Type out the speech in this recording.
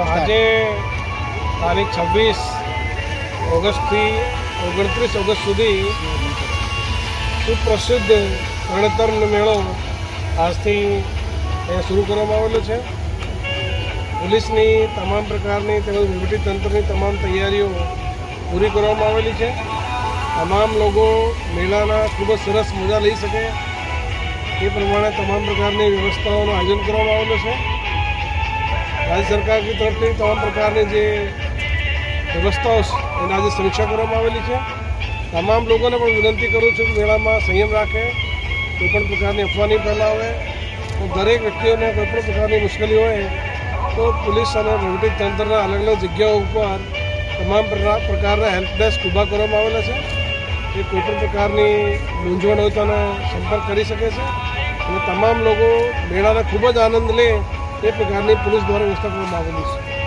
આજે તારીખ છવ્વીસ ઓગસ્ટથી ઓગણત્રીસ ઓગસ્ટ સુધી સુપ્રસિદ્ધ રણતર્મ મેળો આજથી શરૂ કરવામાં આવેલો છે. પોલીસની તમામ પ્રકારની તેમજ તંત્રની તમામ તૈયારીઓ પૂરી કરવામાં આવેલી છે. તમામ લોકો મેળાના ખૂબ જ સરસ મજા લઈ શકે એ પ્રમાણે તમામ પ્રકારની વ્યવસ્થાઓનું આયોજન કરવામાં આવેલું છે. રાજ્ય સરકાર તરફથી તમામ પ્રકારની જે વ્યવસ્થાઓ એના આજે સમીક્ષા કરવામાં આવેલી છે. તમામ લોકોને પણ વિનંતી કરું છું કે મેળામાં સંયમ રાખે કોઈપણ પ્રકારની અફવા નહીં ફેલાવે દરેક વ્યક્તિઓને કોઈ પણ પ્રકારની મુશ્કેલી હોય, તો પોલીસ અને વહીવટી તંત્રના અલગ અલગ જગ્યાઓ ઉપર તમામ પ્રકારના હેલ્પ ડેસ્ક ઊભા કરવામાં આવેલા છે. એ કોઈ પણ પ્રકારની મૂંઝવણ હોય તો સંપર્ક કરી શકે છે. અને તમામ લોકો મેળાનો ખૂબ જ આનંદ લે એ પ્રકારની પોલીસ દ્વારા વ્યવસ્થા કરવામાં આવેલી છે.